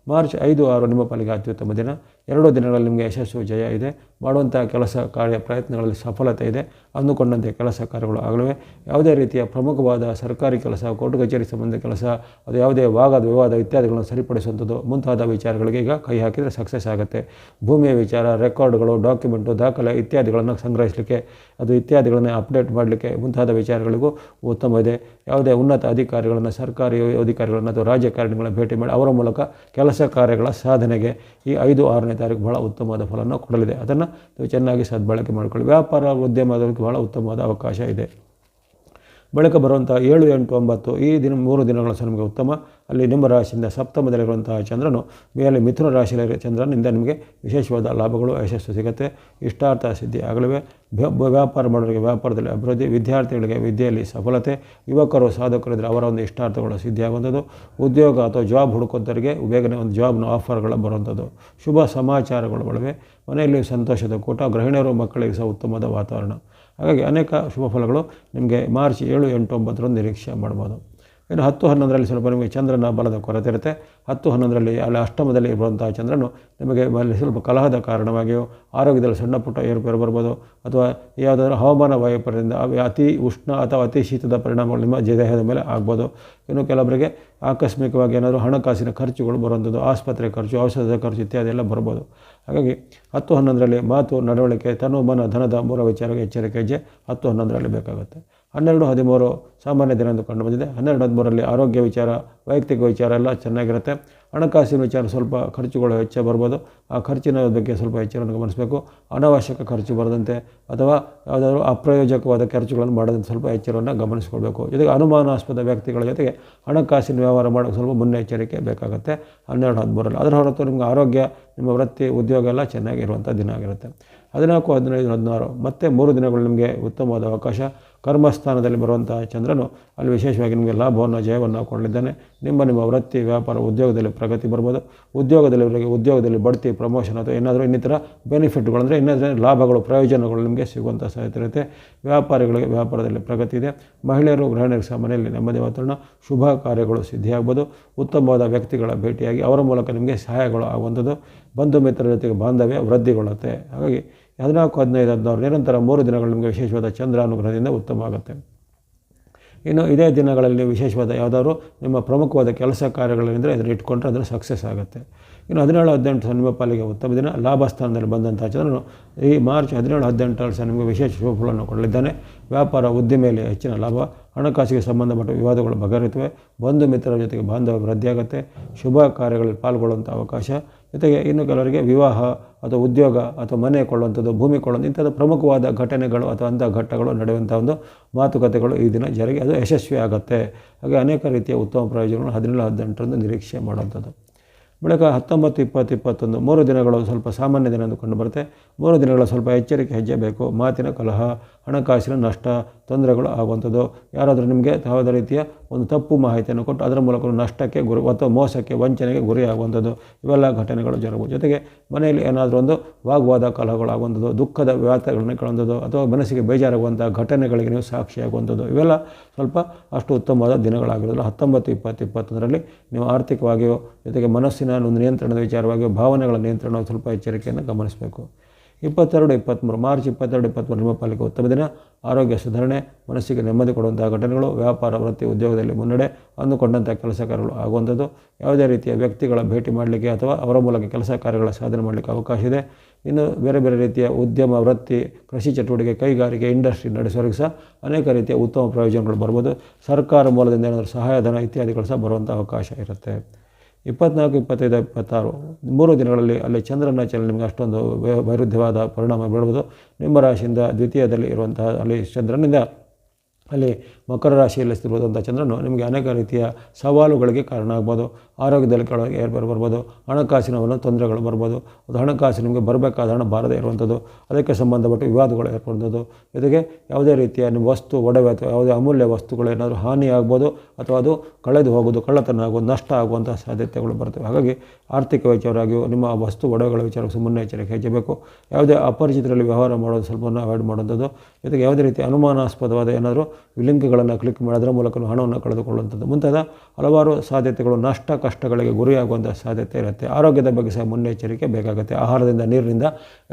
ಮಾರ್ಚ್ ಐದು ಆರು ನಿಮ್ಮ ಪಾಲಿಗೆ ಅತ್ಯುತ್ತಮ ದಿನ. ಎರಡು ದಿನಗಳಲ್ಲಿ ನಿಮಗೆ ಯಶಸ್ಸು, ಜಯ ಇದೆ. ಮಾಡುವಂಥ ಕೆಲಸ ಕಾರ್ಯ ಪ್ರಯತ್ನಗಳಲ್ಲಿ ಸಫಲತೆ ಇದೆ. ಅಂದುಕೊಂಡಂತೆ ಕೆಲಸ ಕಾರ್ಯಗಳು ಆಗಲಿವೆ. ಯಾವುದೇ ರೀತಿಯ ಪ್ರಮುಖವಾದ ಸರ್ಕಾರಿ ಕೆಲಸ, ಕೋರ್ಟ್ ಕಚೇರಿ ಸಂಬಂಧ ಕೆಲಸ, ಅದು ಯಾವುದೇ ವಾದ ವಿವಾದ ಇತ್ಯಾದಿಗಳನ್ನು ಸರಿಪಡಿಸುವಂಥದ್ದು ಮುಂತಾದ ವಿಚಾರಗಳಿಗೆ ಈಗ ಕೈ ಹಾಕಿದರೆ ಸಕ್ಸಸ್ ಆಗುತ್ತೆ. ಭೂಮಿಯ ವಿಚಾರ, ರೆಕಾರ್ಡ್ಗಳು, ಡಾಕ್ಯುಮೆಂಟು, ದಾಖಲೆ ಇತ್ಯಾದಿಗಳನ್ನು ಸಂಗ್ರಹಿಸಲಿಕ್ಕೆ, ಅದು ಇತ್ಯಾದಿಗಳನ್ನು ಅಪ್ಡೇಟ್ ಮಾಡಲಿಕ್ಕೆ ಮುಂತಾದ ವಿಚಾರಗಳಿಗೂ ಉತ್ತಮ ಇದೆ. ಯಾವುದೇ ಉನ್ನತ ಅಧಿಕಾರಿಗಳನ್ನು, ಸರ್ಕಾರಿ ಅಧಿಕಾರಿಗಳನ್ನು ಅಥವಾ ರಾಜಕಾರಣಿಗಳನ್ನ ಭೇಟಿ ಮಾಡಿ ಅವರ ಮೂಲಕ ಕೆಲಸ ಕಾರ್ಯಗಳ ಸಾಧನೆಗೆ ಈ ಐದು, ಆರನೇ ತಾರೀಕು ಬಹಳ ಉತ್ತಮವಾದ ಫಲವನ್ನು ಕೊಡಲಿದೆ. ಅದನ್ನು ನೀವು ಚೆನ್ನಾಗಿ ಸದ್ಬಳಕೆ ಮಾಡಿಕೊಳ್ಳಿ. ವ್ಯಾಪಾರ ಉದ್ಯಮದಕ್ಕೆ ಬಹಳ ಉತ್ತಮವಾದ ಅವಕಾಶ ಇದೆ. ಬಳಿಕ ಬರುವಂಥ ಏಳು ಎಂಟು ಒಂಬತ್ತು ಈ ದಿನ ಮೂರು ದಿನಗಳ ಸಹ ನಿಮಗೆ ಉತ್ತಮ. ಅಲ್ಲಿ ನಿಮ್ಮ ರಾಶಿಯಿಂದ ಸಪ್ತಮದಲ್ಲಿರುವಂತಹ ಚಂದ್ರನು ಮೇಲೆ ಮಿಥುನ ರಾಶಿಯಲ್ಲಿ ಚಂದ್ರನಿಂದ ನಿಮಗೆ ವಿಶೇಷವಾದ ಲಾಭಗಳು, ಯಶಸ್ಸು ಸಿಗುತ್ತೆ. ಇಷ್ಟಾರ್ಥ ಸಿದ್ಧಿ ಆಗಲಿವೆ. ವ್ಯ- ವ್ಯಾಪಾರ ಮಾಡೋರಿಗೆ ವ್ಯಾಪಾರದಲ್ಲಿ ಅಭಿವೃದ್ಧಿ, ವಿದ್ಯಾರ್ಥಿಗಳಿಗೆ ವಿದ್ಯೆಯಲ್ಲಿ ಸಫಲತೆ, ಯುವಕರು ಸಾಧಕರಿದ್ದರೆ ಅವರ ಒಂದು ಇಷ್ಟಾರ್ಥಗಳು ಸಿದ್ಧಿಯಾಗುವಂಥದ್ದು. ಉದ್ಯೋಗ ಅಥವಾ ಜಾಬ್ ಹುಡುಕೋದರಿಗೆ ಬೇಗನೆ ಒಂದು ಜಾಬ್ನ ಆಫರ್ಗಳು ಬರುವಂಥದ್ದು. ಶುಭ ಸಮಾಚಾರಗಳು ಬಳಿವೆ ಮನೆಯಲ್ಲಿ ಸಂತೋಷದ ಕೂಟ, ಗೃಹಿಣಿಯರು ಮಕ್ಕಳಿಗೆ ಸಹ ಉತ್ತಮವಾದ ವಾತಾವರಣ. ಹಾಗಾಗಿ ಅನೇಕ ಶುಭ ಫಲಗಳು ನಿಮಗೆ ಮಾರ್ಚ್ ಏಳು ಎಂಟು ಒಂಬತ್ತರೊಂದು ನಿರೀಕ್ಷೆ ಮಾಡ್ಬೋದು. ಇನ್ನು ಹತ್ತು ಹನ್ನೊಂದರಲ್ಲಿ ಸ್ವಲ್ಪ ನಿಮಗೆ ಚಂದ್ರನ ಬಲದ ಕೊರತೆ ಇರುತ್ತೆ. ಹತ್ತು ಹನ್ನೊಂದರಲ್ಲಿ ಅಲ್ಲಿ ಅಷ್ಟಮದಲ್ಲಿ ಇರುವಂತಹ ಚಂದ್ರನು ನಿಮಗೆ ಅಲ್ಲಿ ಸ್ವಲ್ಪ ಕಲಹದ ಕಾರಣವಾಗಿಯೋ, ಆರೋಗ್ಯದಲ್ಲಿ ಸಣ್ಣ ಪುಟ್ಟ ಏರುಪೇರು ಬರ್ಬೋದು. ಅಥವಾ ಯಾವುದಾದ್ರೂ ಹವಾಮಾನ ವಾಯುಪರದಿಂದ ಅತಿ ಉಷ್ಣ ಅಥವಾ ಅತಿ ಶೀತದ ಪರಿಣಾಮಗಳು ನಿಮ್ಮ ದೇಹದ ಮೇಲೆ ಆಗ್ಬೋದು. ಇನ್ನು ಕೆಲವರಿಗೆ ಆಕಸ್ಮಿಕವಾಗಿ ಏನಾದರೂ ಹಣಕಾಸಿನ ಖರ್ಚುಗಳು ಬರುವಂಥದ್ದು, ಆಸ್ಪತ್ರೆ ಖರ್ಚು, ಔಷಧದ ಖರ್ಚು ಇತ್ಯಾದಿ ಎಲ್ಲ ಬರ್ಬೋದು. ಹಾಗಾಗಿ ಹತ್ತು ಹನ್ನೊಂದರಲ್ಲಿ ಮಾತು, ನಡವಳಿಕೆ, ತನು, ಮನ, ಧನದ ಮೂಲ ವಿಚಾರಕ್ಕೆ ಎಚ್ಚರಿಕೆ ಹೆಜ್ಜೆ ಹತ್ತು ಹನ್ನೊಂದರಲ್ಲಿ ಬೇಕಾಗುತ್ತೆ. ಹನ್ನೆರಡು, ಹದಿಮೂರು ಸಾಮಾನ್ಯ ದಿನ ಎಂದು ಕಂಡು ಬಂದಿದೆ. ಹನ್ನೆರಡು, ಹದಿಮೂರರಲ್ಲಿ ಆರೋಗ್ಯ ವಿಚಾರ, ವೈಯಕ್ತಿಕ ವಿಚಾರ ಎಲ್ಲ ಚೆನ್ನಾಗಿರುತ್ತೆ. ಹಣಕಾಸಿನ ವಿಚಾರ ಸ್ವಲ್ಪ ಖರ್ಚುಗಳು ಹೆಚ್ಚು ಬರ್ಬೋದು. ಆ ಖರ್ಚಿನ ಬಗ್ಗೆ ಸ್ವಲ್ಪ ಎಚ್ಚರವನ್ನು ಗಮನಿಸಬೇಕು. ಅನಾವಶ್ಯಕ ಖರ್ಚು ಬರದಂತೆ ಅಥವಾ ಯಾವುದಾದ್ರೂ ಅಪ್ರಯೋಜಕವಾದ ಖರ್ಚುಗಳನ್ನು ಮಾಡದಂತೆ ಸ್ವಲ್ಪ ಎಚ್ಚರವನ್ನು ಗಮನಿಸಿಕೊಳ್ಬೇಕು. ಜೊತೆಗೆ ಅನುಮಾನಾಸ್ಪದ ವ್ಯಕ್ತಿಗಳ ಜೊತೆಗೆ ಹಣಕಾಸಿನ ವ್ಯವಹಾರ ಮಾಡೋಕ್ಕೆ ಸ್ವಲ್ಪ ಮುನ್ನೆಚ್ಚರಿಕೆ ಬೇಕಾಗುತ್ತೆ. ಹನ್ನೆರಡು ಹದಿಮೂರಲ್ಲಿ ಅದರ ಹೊರತು ನಿಮಗೆ ಆರೋಗ್ಯ, ನಿಮ್ಮ ವೃತ್ತಿ, ಉದ್ಯೋಗ ಎಲ್ಲ ಚೆನ್ನಾಗಿರುವಂಥ ದಿನ ಆಗಿರುತ್ತೆ. ಹದಿನಾಲ್ಕು, ಹದಿನೈದು, ಹದಿನಾರು, ಮತ್ತೆ ಮೂರು ದಿನಗಳು ನಿಮಗೆ ಉತ್ತಮವಾದ ಅವಕಾಶ. ಕರ್ಮಸ್ಥಾನದಲ್ಲಿ ಬರುವಂತಹ ಚಂದ್ರನು ಅಲ್ಲಿ ವಿಶೇಷವಾಗಿ ನಿಮಗೆ ಲಾಭವನ್ನು, ಜಯವನ್ನು ಕೊಡಲಿದ್ದಾನೆ. ನಿಮ್ಮ ನಿಮ್ಮ ವೃತ್ತಿ, ವ್ಯಾಪಾರ, ಉದ್ಯೋಗದಲ್ಲಿ ಪ್ರಗತಿ ಬರ್ಬೋದು. ಉದ್ಯೋಗದಲ್ಲಿ ಉದ್ಯೋಗದಲ್ಲಿ ಬಡ್ತಿ ಪ್ರಮೋಷನ್ ಅಥವಾ ಏನಾದರೂ ಇನ್ನಿತರ ಬೆನಿಫಿಟ್ಗಳು ಅಂದರೆ ಏನಾದರೂ ಲಾಭಗಳು, ಪ್ರಯೋಜನಗಳು ನಿಮಗೆ ಸಿಗುವಂಥ ಸಾಧ್ಯತೆ ಇರುತ್ತೆ. ವ್ಯಾಪಾರಿಗಳಿಗೆ ವ್ಯಾಪಾರದಲ್ಲಿ ಪ್ರಗತಿ ಇದೆ. ಮಹಿಳೆಯರು ಗೃಹಿಣಿಯರು ಸಹ ಮನೆಯಲ್ಲಿ ನೆಮ್ಮದಿ ವಾತಾವರಣ, ಶುಭ ಕಾರ್ಯಗಳು ಸಿದ್ಧಿಯಾಗ್ಬೋದು. ಉತ್ತಮವಾದ ವ್ಯಕ್ತಿಗಳ ಭೇಟಿಯಾಗಿ ಅವರ ಮೂಲಕ ನಿಮಗೆ ಸಹಾಯಗಳು ಆಗುವಂಥದ್ದು. ಬಂಧು ಮಿತ್ರರ ಜೊತೆಗೆ ಬಾಂಧವ್ಯ, ವೃದ್ಧಿಗೊಳ್ಳುತ್ತೆ. ಹಾಗಾಗಿ ಹದಿನಾಲ್ಕು, ಹದಿನೈದು, ಹದಿನಾರು, ನಿರಂತರ ಮೂರು ದಿನಗಳು ನಿಮಗೆ ವಿಶೇಷವಾದ ಚಂದ್ರ ಅನುಗ್ರಹದಿಂದ ಉತ್ತಮ ಆಗುತ್ತೆ ಇನ್ನು ಇದೇ ದಿನಗಳಲ್ಲಿ ವಿಶೇಷವಾದ ಯಾವುದಾದ್ರು ನಿಮ್ಮ ಪ್ರಮುಖವಾದ ಕೆಲಸ ಕಾರ್ಯಗಳಿಂದರೆ ಅದನ್ನು ಇಟ್ಕೊಂಡ್ರೆ ಅದನ್ನು ಸಕ್ಸಸ್ ಆಗುತ್ತೆ. ಇನ್ನು ಹದಿನೇಳು, ಹದಿನೆಂಟು ನಿಮ್ಮ ಪಾಲಿಗೆ ಉತ್ತಮ ದಿನ. ಲಾಭ ಸ್ಥಾನದಲ್ಲಿ ಬಂದಂಥ ಚಂದ್ರನು ಈ ಮಾರ್ಚ್ ಹದಿನೇಳು ಹದಿನೆಂಟರಲ್ಲಿ ಸಹ ನಿಮಗೆ ವಿಶೇಷ ಶುಭಫಲವನ್ನು ಕೊಡಲಿದ್ದಾನೆ. ವ್ಯಾಪಾರ ಉದ್ದಿಮೆಯಲ್ಲಿ ಹೆಚ್ಚಿನ ಲಾಭ, ಹಣಕಾಸಿಗೆ ಸಂಬಂಧಪಟ್ಟ ವಿವಾದಗಳು ಬಗೆಹರಿತವೆ. ಬಂಧು ಮಿತ್ರರ ಜೊತೆಗೆ ಬಾಂಧವ್ಯ ವೃದ್ಧಿಯಾಗುತ್ತೆ. ಶುಭ ಕಾರ್ಯಗಳಲ್ಲಿ ಪಾಲ್ಗೊಳ್ಳುವಂಥ ಅವಕಾಶ ಜೊತೆಗೆ ಇನ್ನು ಕೆಲವರಿಗೆ ವಿವಾಹ ಅಥವಾ ಉದ್ಯೋಗ ಅಥವಾ ಮನೆ ಕೊಳ್ಳುವಂಥದ್ದು, ಭೂಮಿ ಕೊಳ್ಳುವಂಥ ಇಂಥದ್ದು ಪ್ರಮುಖವಾದ ಘಟನೆಗಳು ಅಥವಾ ಅಂಥ ಘಟ್ಟಗಳು ನಡೆಯುವಂಥ ಒಂದು ಮಾತುಕತೆಗಳು ಈ ದಿನ ಜರುಗಿ ಅದು ಯಶಸ್ವಿ ಆಗುತ್ತೆ. ಹಾಗೆ ಅನೇಕ ರೀತಿಯ ಉತ್ತಮ ಪ್ರಯೋಜನಗಳು ಹದಿನೇಳು ಹದಿನೆಂಟರಂದು ನಿರೀಕ್ಷೆ ಮಾಡುವಂಥದ್ದು. ಬಳಿಕ ಹತ್ತೊಂಬತ್ತು ಇಪ್ಪತ್ತು ಇಪ್ಪತ್ತೊಂದು, ಮೂರು ದಿನಗಳು ಸ್ವಲ್ಪ ಸಾಮಾನ್ಯ ದಿನ ಎಂದು ಕಂಡು ಬರುತ್ತೆ. ಮೂರು ದಿನಗಳ ಸ್ವಲ್ಪ ಎಚ್ಚರಿಕೆ ಹೆಜ್ಜೆ ಬೇಕು ಮಾತಿನ ಕಲಹ, ಹಣಕಾಸಿನ ನಷ್ಟ, ತೊಂದರೆಗಳು ಆಗುವಂಥದ್ದು. ಯಾರಾದರೂ ನಿಮಗೆ ಯಾವುದೇ ರೀತಿಯ ಒಂದು ತಪ್ಪು ಮಾಹಿತಿಯನ್ನು ಕೊಟ್ಟು ಅದರ ಮೂಲಕ ನಷ್ಟಕ್ಕೆ ಗುರಿ ಅಥವಾ ಮೋಸಕ್ಕೆ ವಂಚನೆಗೆ ಗುರಿಯಾಗುವಂಥದ್ದು. ಇವೆಲ್ಲ ಘಟನೆಗಳು ಜರುಗಬಹುದು ಜೊತೆಗೆ ಮನೆಯಲ್ಲಿ ಏನಾದರೂ ಒಂದು ವಾಗ್ವಾದ ಕಲಹಗಳಾಗುವಂಥದ್ದು, ದುಃಖದ ವ್ಯಾತಗಳನ್ನು ಕೇಳುವಂಥದ್ದು ಅಥವಾ ಮನಸ್ಸಿಗೆ ಬೇಜಾರಾಗುವಂಥ ಘಟನೆಗಳಿಗೆ ನೀವು ಸಾಕ್ಷಿಯಾಗುವಂಥದ್ದು. ಇವೆಲ್ಲ ಸ್ವಲ್ಪ ಅಷ್ಟು ಉತ್ತಮವಾದ ದಿನಗಳಾಗಿರೋದಿಲ್ಲ. ಹತ್ತೊಂಬತ್ತು ಇಪ್ಪತ್ತು ಇಪ್ಪತ್ತೊಂದರಲ್ಲಿ ನೀವು ಆರ್ಥಿಕವಾಗಿಯೋ ಜೊತೆಗೆ ಮನಸ್ಸಿನ ಒಂದು ನಿಯಂತ್ರಣದ ವಿಚಾರವಾಗಿಯೋ ಭಾವನೆಗಳ ನಿಯಂತ್ರಣ ಸ್ವಲ್ಪ ಎಚ್ಚರಿಕೆಯನ್ನು ಗಮನಿಸಬೇಕು. ಇಪ್ಪತ್ತೆರಡು, ಇಪ್ಪತ್ತ್ಮೂರು, ಮಾರ್ಚ್ ಇಪ್ಪತ್ತೆರಡು, ಇಪ್ಪತ್ತ್ಮೂರು ನಿಮ್ಮ ಪಾಲಿಕೆ ಉತ್ತಮ ದಿನ. ಆರೋಗ್ಯ ಸುಧಾರಣೆ, ಮನಸ್ಸಿಗೆ ನೆಮ್ಮದಿ ಕೊಡುವಂಥ ಘಟನೆಗಳು, ವ್ಯಾಪಾರ, ವೃತ್ತಿ, ಉದ್ಯೋಗದಲ್ಲಿ ಮುನ್ನಡೆ ಅಂದುಕೊಂಡಂಥ ಕೆಲಸ ಕಾರ್ಯಗಳು ಆಗುವಂಥದ್ದು. ಯಾವುದೇ ರೀತಿಯ ವ್ಯಕ್ತಿಗಳ ಭೇಟಿ ಮಾಡಲಿಕ್ಕೆ ಅಥವಾ ಅವರ ಮೂಲಕ ಕೆಲಸ ಕಾರ್ಯಗಳ ಸಾಧನೆ ಮಾಡಲಿಕ್ಕೆ ಅವಕಾಶ ಇದೆ. ಇನ್ನು ಬೇರೆ ಬೇರೆ ರೀತಿಯ ಉದ್ಯಮ, ವೃತ್ತಿ, ಕೃಷಿ ಚಟುವಟಿಕೆ, ಕೈಗಾರಿಕೆ, ಇಂಡಸ್ಟ್ರಿ ನಡೆಸೋರಿಗೆ ಸಹ ಅನೇಕ ರೀತಿಯ ಉತ್ತಮ ಪ್ರಯೋಜನಗಳು ಬರ್ಬೋದು. ಸರ್ಕಾರ ಮೂಲದಿಂದ ಏನಾದರೂ ಸಹಾಯಧನ ಇತ್ಯಾದಿಗಳು ಸಹ ಬರುವಂಥ ಅವಕಾಶ ಇರುತ್ತೆ. ಇಪ್ಪತ್ನಾಲ್ಕು, ಇಪ್ಪತ್ತೈದು, ಇಪ್ಪತ್ತಾರು, ಮೂರು ದಿನಗಳಲ್ಲಿ ಅಲ್ಲಿ ಚಂದ್ರನ ಚಲನೆ ನಿಮಗೆ ಅಷ್ಟೊಂದು ವೈರುದ್ಧವಾದ ಪರಿಣಾಮ ಬೀಳ್ಬೋದು. ನಿಮ್ಮ ರಾಶಿಯಿಂದ ದ್ವಿತೀಯದಲ್ಲಿ ಇರುವಂತಹ ಅಲ್ಲಿ ಚಂದ್ರನಿಂದ ಅಲ್ಲಿ ಮಕರ ರಾಶಿಯಲ್ಲಿ ಚಂದ್ರನು ನಿಮಗೆ ಅನೇಕ ರೀತಿಯ ಸವಾಲುಗಳಿಗೆ ಕಾರಣ ಆಗ್ಬೋದು ಆರೋಗ್ಯದಲ್ಲಿ ಕೆಳಗೆ ಏರ್ಪೇರು ಬರ್ಬೋದು. ಹಣಕಾಸಿನ ತೊಂದರೆಗಳು ಬರ್ಬೋದು. ಅದು ಹಣಕಾಸು ನಿಮಗೆ ಬರಬೇಕಾದ ಹಣ ಬಾರದೇ ಇರುವಂಥದ್ದು ಅದಕ್ಕೆ ಸಂಬಂಧಪಟ್ಟು ವಿವಾದಗಳು ಏರ್ಪಡುವಂಥದ್ದು ಜೊತೆಗೆ ಯಾವುದೇ ರೀತಿಯ ನಿಮ್ಮ ವಸ್ತು, ಒಡವೆ ಅಥವಾ ಯಾವುದೇ ಅಮೂಲ್ಯ ವಸ್ತುಗಳು ಏನಾದರೂ ಹಾನಿ ಆಗ್ಬೋದು ಅಥವಾ ಅದು ಕಳೆದು ಹೋಗೋದು ಕಳ್ಳತನ ಆಗೋದು ನಷ್ಟ ಆಗುವಂಥ ಸಾಧ್ಯತೆಗಳು ಬರ್ತವೆ. ಹಾಗಾಗಿ ಆರ್ಥಿಕ ವಿಚಾರವಾಗಿಯೂ ನಿಮ್ಮ ವಸ್ತು, ಒಡವೆಗಳ ವಿಚಾರಕ್ಕೆ ಮುನ್ನೆಚ್ಚರಿಕೆ ಹೆಚ್ಚಬೇಕು. ಯಾವುದೇ ಅಪರಿಚಿತರಲ್ಲಿ ವ್ಯವಹಾರ ಮಾಡೋದು ಸ್ವಲ್ಪ ಅವಾಯ್ಡ್ ಮಾಡುವಂಥದ್ದು ಜೊತೆಗೆ ಯಾವುದೇ ರೀತಿ ಅನುಮಾನಾಸ್ಪದವಾದ ಏನಾದರೂ ಲಿಂಕ್ಗಳನ್ನು ಕ್ಲಿಕ್ ಮಾಡೋದ್ರ ಮೂಲಕ ಹಣವನ್ನು ಕಳೆದುಕೊಳ್ಳುವಂಥದ್ದು. ಮುಂತಾದ ಹಲವಾರು ಸಾಧ್ಯತೆಗಳು ನಷ್ಟ ಕಷ್ಟಗಳಿಗೆ ಗುರಿಯಾಗುವಂಥ ಸಾಧ್ಯತೆ ಇರುತ್ತೆ. ಆರೋಗ್ಯದ ಬಗ್ಗೆ ಸಹ ಮುನ್ನೆಚ್ಚರಿಕೆ ಬೇಕಾಗುತ್ತೆ. ಆಹಾರದಿಂದ, ನೀರಿನಿಂದ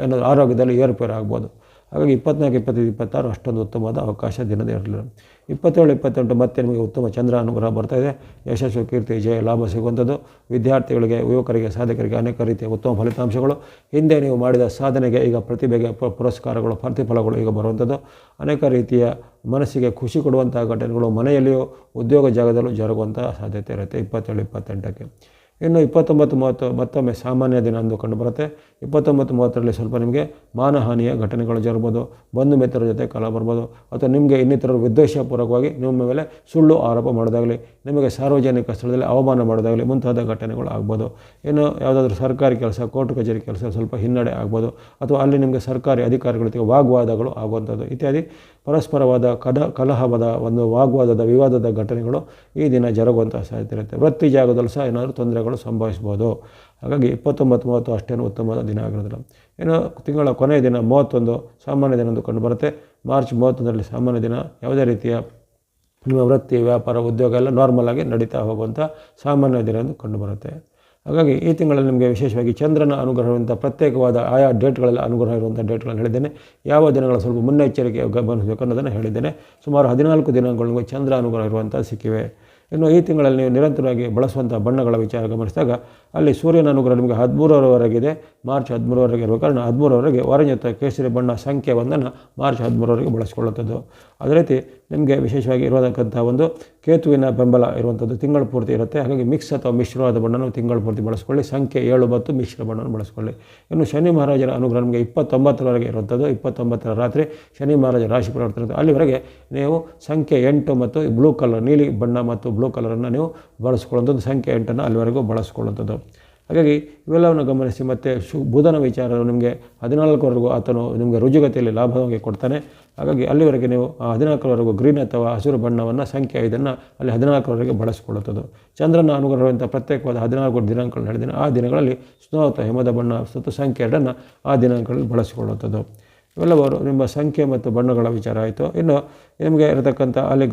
ಏನಾದರೂ ಆರೋಗ್ಯದಲ್ಲಿ ಏರುಪೇರು ಆಗ್ಬೋದು ಹಾಗಾಗಿ ಇಪ್ಪತ್ನಾಲ್ಕು, ಇಪ್ಪತ್ತೈದು, ಇಪ್ಪತ್ತಾರು ಅಷ್ಟೊಂದು ಉತ್ತಮವಾದ ಅವಕಾಶ ದಿನದ ಇರಲಿಲ್ಲ ಇಪ್ಪತ್ತೇಳು, ಇಪ್ಪತ್ತೆಂಟು ಮತ್ತೆ ನಿಮಗೆ ಉತ್ತಮ ಚಂದ್ರ ಅನುಗ್ರಹ ಇದೆ. ಯಶಸ್ಸು, ಕೀರ್ತಿ, ಜಯ, ಲಾಭ ಸಿಗುವಂಥದ್ದು. ವಿದ್ಯಾರ್ಥಿಗಳಿಗೆ, ಯುವಕರಿಗೆ, ಸಾಧಕರಿಗೆ ಅನೇಕ ರೀತಿಯ ಉತ್ತಮ ಫಲಿತಾಂಶಗಳು. ಹಿಂದೆ ನೀವು ಮಾಡಿದ ಸಾಧನೆಗೆ ಈಗ ಪ್ರತಿಭೆಗೆ ಪುರಸ್ಕಾರಗಳು, ಪ್ರತಿಫಲಗಳು ಈಗ ಬರುವಂಥದ್ದು. ಅನೇಕ ರೀತಿಯ ಮನಸ್ಸಿಗೆ ಖುಷಿ ಕೊಡುವಂಥ ಘಟನೆಗಳು ಮನೆಯಲ್ಲಿಯೂ ಉದ್ಯೋಗ ಜಾಗದಲ್ಲೂ ಜರುಗುವಂಥ ಸಾಧ್ಯತೆ ಇರುತ್ತೆ. ಇಪ್ಪತ್ತೇಳು, ಇಪ್ಪತ್ತೆಂಟಕ್ಕೆ. ಇನ್ನು ಇಪ್ಪತ್ತೊಂಬತ್ತು ಮೂವತ್ತು ಮತ್ತೊಮ್ಮೆ ಸಾಮಾನ್ಯ ದಿನ ಅಂದು ಕಂಡುಬರುತ್ತೆ ಇಪ್ಪತ್ತೊಂಬತ್ತು ಮೂವತ್ತರಲ್ಲಿ ಸ್ವಲ್ಪ ನಿಮಗೆ ಮಾನಹಾನಿಯ ಘಟನೆಗಳು ಜರಬಹುದು ಬಂಧು ಮಿತ್ರರ ಜೊತೆ ಕಲ ಬರ್ಬೋದು. ಅಥವಾ ನಿಮಗೆ ಇನ್ನಿತರರು ವಿದ್ವೇಷಪೂರ್ವಕವಾಗಿ ನಿಮ್ಮ ಮೇಲೆ ಸುಳ್ಳು ಆರೋಪ ಮಾಡೋದಾಗಲಿ ನಿಮಗೆ ಸಾರ್ವಜನಿಕ ಸ್ಥಳದಲ್ಲಿ ಅವಮಾನ ಮಾಡೋದಾಗಲಿ ಮುಂತಾದ ಘಟನೆಗಳು ಆಗ್ಬೋದು. ಇನ್ನು ಯಾವುದಾದ್ರೂ ಸರ್ಕಾರಿ ಕೆಲಸ, ಕೋರ್ಟ್ ಕಚೇರಿ ಕೆಲಸ ಸ್ವಲ್ಪ ಹಿನ್ನಡೆ ಆಗ್ಬೋದು. ಅಥವಾ ಅಲ್ಲಿ ನಿಮಗೆ ಸರ್ಕಾರಿ ಅಧಿಕಾರಿಗಳ ಜೊತೆಗೆ ವಾಗ್ವಾದಗಳು ಆಗುವಂಥದ್ದು ಇತ್ಯಾದಿ. ಪರಸ್ಪರವಾದ ಕದ, ಕಲಹವಾದ ಒಂದು ವಾಗ್ವಾದದ ವಿವಾದದ ಘಟನೆಗಳು ಈ ದಿನ ಜರುಗುವಂಥ ಸಾಧ್ಯತೆ ಇರುತ್ತೆ. ವೃತ್ತಿ ಜಾಗದಲ್ಲಿ ಸಹ ಏನಾದರೂ ತೊಂದರೆಗಳು ಸಂಭವಿಸ್ಬೋದು. ಹಾಗಾಗಿ ಇಪ್ಪತ್ತೊಂಬತ್ತು, ಮೂವತ್ತು ಅಷ್ಟೇನು ಉತ್ತಮವಾದ ದಿನ ಆಗಿರೋದಿಲ್ಲ. ಏನೋ ತಿಂಗಳ ಕೊನೆಯ ದಿನ ಮೂವತ್ತೊಂದು ಸಾಮಾನ್ಯ ದಿನ ಎಂದು ಕಂಡುಬರುತ್ತೆ ಮಾರ್ಚ್ ಮೂವತ್ತೊಂದರಲ್ಲಿ ಸಾಮಾನ್ಯ ದಿನ ಯಾವುದೇ ರೀತಿಯ ನಿಮ್ಮ ವೃತ್ತಿ, ವ್ಯಾಪಾರ, ಉದ್ಯೋಗ ಎಲ್ಲ ನಾರ್ಮಲಾಗಿ ನಡೀತಾ ಹೋಗುವಂಥ ಸಾಮಾನ್ಯ ದಿನ ಎಂದು ಕಂಡುಬರುತ್ತೆ ಹಾಗಾಗಿ ಈ ತಿಂಗಳಲ್ಲಿ ನಿಮಗೆ ವಿಶೇಷವಾಗಿ ಚಂದ್ರನ ಅನುಗ್ರಹವಂಥ ಪ್ರತ್ಯೇಕವಾದ ಆಯಾ ಡೇಟ್ಗಳಲ್ಲಿ ಅನುಗ್ರಹ ಇರುವಂಥ ಡೇಟ್ಗಳನ್ನು ಹೇಳಿದ್ದೇನೆ. ಯಾವ ದಿನಗಳ ಸ್ವಲ್ಪ ಮುನ್ನೆಚ್ಚರಿಕೆ ಗಮನಿಸಬೇಕು ಅನ್ನೋದನ್ನು ಹೇಳಿದ್ದೇನೆ. ಸುಮಾರು ಹದಿನಾಲ್ಕು ದಿನಗಳು ಚಂದ್ರ ಅನುಗ್ರಹ ಇರುವಂಥ ಸಿಕ್ಕಿವೆ. ಇನ್ನು ಈ ತಿಂಗಳಲ್ಲಿ ನೀವು ನಿರಂತರವಾಗಿ ಬಳಸುವಂಥ ಬಣ್ಣಗಳ ವಿಚಾರ ಗಮನಿಸಿದಾಗ ಅಲ್ಲಿ ಸೂರ್ಯನ ಅನುಗ್ರಹ ನಿಮಗೆ ಹದಿಮೂರರವರೆಗಿದೆ, ಮಾರ್ಚ್ ಹದಿಮೂರವರೆಗೆ ಇರುವ ಕಾರಣ ಹದಿಮೂರವರೆಗೆ ಅಥವಾ ಕೇಸರಿ ಬಣ್ಣ ಸಂಖ್ಯೆ ಒಂದನ್ನು ಮಾರ್ಚ್ ಹದಿಮೂರವರೆಗೆ ಬಳಸ್ಕೊಳ್ಳುವಂಥದ್ದು. ಅದೇ ರೀತಿ ನಿಮಗೆ ವಿಶೇಷವಾಗಿ ಇರತಕ್ಕಂಥ ಒಂದು ಕೇತುವಿನ ಬೆಂಬಲ ಇರುವಂಥದ್ದು ತಿಂಗಳ ಪೂರ್ತಿ ಇರುತ್ತೆ. ಹಾಗಾಗಿ ಮಿಕ್ಸ್ ಅಥವಾ ಮಿಶ್ರವಾದ ಬಣ್ಣವನ್ನು ತಿಂಗಳ ಪೂರ್ತಿ ಬಳಸ್ಕೊಳ್ಳಿ. ಸಂಖ್ಯೆ ಏಳು ಮತ್ತು ಮಿಶ್ರ ಬಣ್ಣವನ್ನು ಬಳಸ್ಕೊಳ್ಳಿ. ಇನ್ನು ಶನಿ ಮಹಾರಾಜರ ಅನುಗ್ರಹ ನಿಮಗೆ ಇಪ್ಪತ್ತೊಂಬತ್ತರವರೆಗೆ ಇರುವಂಥದ್ದು. ಇಪ್ಪತ್ತೊಂಬತ್ತರ ರಾತ್ರಿ ಶನಿ ಮಹಾರಾಜ ರಾಶಿ ಪರಿವರ್ತನೆ ಅಲ್ಲಿವರೆಗೆ ನೀವು ಸಂಖ್ಯೆ ಎಂಟು ಮತ್ತು ಬ್ಲೂ ಕಲರ್ ನೀಲಿ ಬಣ್ಣ ಮತ್ತು ಬ್ಲೂ ಕಲರನ್ನು ನೀವು ಬಳಸ್ಕೊಳ್ಳುವಂಥದ್ದು. ಸಂಖ್ಯೆ ಎಂಟನ್ನು ಅಲ್ಲಿವರೆಗೂ ಬಳಸ್ಕೊಳ್ಳುವಂಥದ್ದು. ಹಾಗಾಗಿ ಇವೆಲ್ಲವನ್ನು ಗಮನಿಸಿ ಮತ್ತು ಶು ಬುಧನ ವಿಚಾರ ನಿಮಗೆ ಹದಿನಾಲ್ಕರವರೆಗೂ ಆತನು ನಿಮಗೆ ರುಜುಗತಿಯಲ್ಲಿ ಲಾಭವಾಗಿ ಕೊಡ್ತಾನೆ. ಹಾಗಾಗಿ ಅಲ್ಲಿವರೆಗೆ ನೀವು ಹದಿನಾಲ್ಕರವರೆಗೂ ಗ್ರೀನ್ ಅಥವಾ ಹಸಿರು ಬಣ್ಣವನ್ನು, ಸಂಖ್ಯೆ ಇದನ್ನು ಅಲ್ಲಿ ಹದಿನಾಲ್ಕರವರೆಗೆ ಬಳಸಿಕೊಳ್ಳುತ್ತದೆ. ಚಂದ್ರನ ಅನುಗ್ರಹವಂಥ ಪ್ರತ್ಯೇಕವಾದ ಹದಿನಾಲ್ಕು ದಿನಾಂಕಗಳು ನಡೆದಿನ ಆ ದಿನಗಳಲ್ಲಿ ಸ್ನೋತ ಹಿಮದ ಬಣ್ಣ, ಸುತ್ತ ಸಂಖ್ಯೆ ಎರಡನ್ನು ಆ ದಿನಾಂಕಗಳಲ್ಲಿ ಬಳಸಿಕೊಳ್ಳುತ್ತದೆ. ಇವೆಲ್ಲವರು ನಿಮ್ಮ ಸಂಖ್ಯೆ ಮತ್ತು ಬಣ್ಣಗಳ ವಿಚಾರ ಆಯಿತು. ಇನ್ನು ನಿಮಗೆ ಇರತಕ್ಕಂಥ ಅಲ್ಲಿ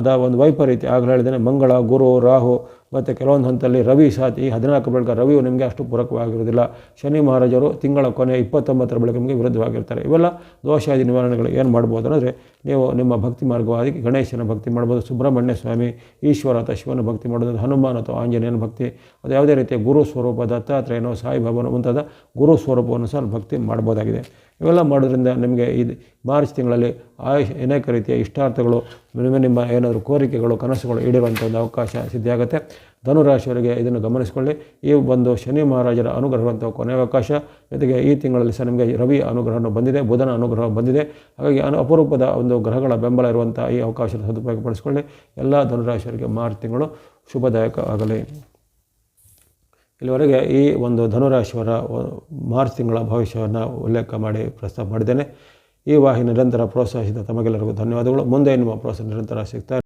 ಅದ ಒಂದು ವೈಪರೀತ್ಯ ಆಗಲೇ ಹೇಳಿದ್ದೇನೆ ಮಂಗಳ, ಗುರು, ರಾಹು ಮತ್ತು ಕೆಲವೊಂದು ಹಂತದಲ್ಲಿ ರವಿ ಸಾತಿ ಹದಿನಾಲ್ಕು ಬಳಿಕ ರವಿಯು ನಿಮಗೆ ಅಷ್ಟು ಪೂರಕವಾಗಿರುವುದಿಲ್ಲ. ಶನಿ ಮಹಾರಾಜರು ತಿಂಗಳ ಕೊನೆ ಇಪ್ಪತ್ತೊಂಬತ್ತರ ಬಳಿಕ ನಿಮಗೆ ವಿರುದ್ಧವಾಗಿರ್ತಾರೆ. ಇವೆಲ್ಲ ದೋಷಾದಿ ನಿವಾರಣೆಗಳು ಏನು ಮಾಡ್ಬೋದು ಅಂದರೆ ನೀವು ನಿಮ್ಮ ಭಕ್ತಿ ಮಾರ್ಗವಾಗಿ ಗಣೇಶನ ಭಕ್ತಿ ಮಾಡ್ಬೋದು, ಸುಬ್ರಹ್ಮಣ್ಯ ಸ್ವಾಮಿ, ಈಶ್ವರ ಅಥವಾ ಶಿವನ ಭಕ್ತಿ ಮಾಡೋದು, ಹನುಮಾನ್ ಅಥವಾ ಆಂಜನೇಯನ ಭಕ್ತಿ, ಅದು ಯಾವುದೇ ರೀತಿಯ ಗುರು ಸ್ವರೂಪ, ದತ್ತಾತ್ರೇಯನೋ, ಸಾಯಿಬಾಬನೋ ಮುಂತಾದ ಗುರು ಸ್ವರೂಪವನ್ನು ಸಹ ಭಕ್ತಿ ಮಾಡ್ಬೋದಾಗಿದೆ. ಇವೆಲ್ಲ ಮಾಡೋದ್ರಿಂದ ನಿಮಗೆ ಈ ಮಾರ್ಚ್ ತಿಂಗಳಲ್ಲಿ ಆಯುಷ್ ಅನೇಕ ರೀತಿಯ ಇಷ್ಟಾರ್ಥಗಳು, ನಿಮ್ಮ ನಿಮ್ಮ ಏನಾದರೂ ಕೋರಿಕೆಗಳು, ಕನಸುಗಳು ಈಡೇರುವಂಥ ಒಂದು ಅವಕಾಶ ಸಿದ್ಧಿಯಾಗುತ್ತೆ. ಧನುರಾಶಿಯವರಿಗೆ ಇದನ್ನು ಗಮನಿಸಿಕೊಳ್ಳಿ. ಈ ಒಂದು ಶನಿ ಮಹಾರಾಜರ ಅನುಗ್ರಹವಂಥ ಕೊನೆಯ ಅವಕಾಶ. ಜೊತೆಗೆ ಈ ತಿಂಗಳಲ್ಲಿ ಸಹ ನಿಮಗೆ ರವಿ ಅನುಗ್ರಹವನ್ನು ಬಂದಿದೆ, ಬುಧನ ಅನುಗ್ರಹ ಬಂದಿದೆ. ಹಾಗಾಗಿ ಅನು, ಅಪರೂಪದ ಒಂದು ಗ್ರಹಗಳ ಬೆಂಬಲ ಇರುವಂಥ ಈ ಅವಕಾಶದ ಸದುಪಯೋಗಪಡಿಸಿಕೊಳ್ಳಿ. ಎಲ್ಲ ಧನುರಾಶಿಯವರಿಗೆ ಮಾರ್ಚ್ ತಿಂಗಳು ಶುಭದಾಯಕ ಆಗಲಿ. ಇಲ್ಲಿವರೆಗೆ ಈ ಒಂದು ಧನುರಾಶಿಯವರ ಮಾರ್ಚ್ ತಿಂಗಳ ಭವಿಷ್ಯವನ್ನು ಉಲ್ಲೇಖ ಮಾಡಿ ಪ್ರಸ್ತಾಪ ಮಾಡಿದ್ದೇನೆ. ಈ ವಾಹಿನಿ ನಿರಂತರ ಪ್ರೋತ್ಸಾಹಿಸಿದ ತಮಗೆಲ್ಲರಿಗೂ ಧನ್ಯವಾದಗಳು. ಮುಂದೆ ನಿಮ್ಮ ಪ್ರೋತ್ಸಾಹ ನಿರಂತರ ಸಿಗ್ತಾ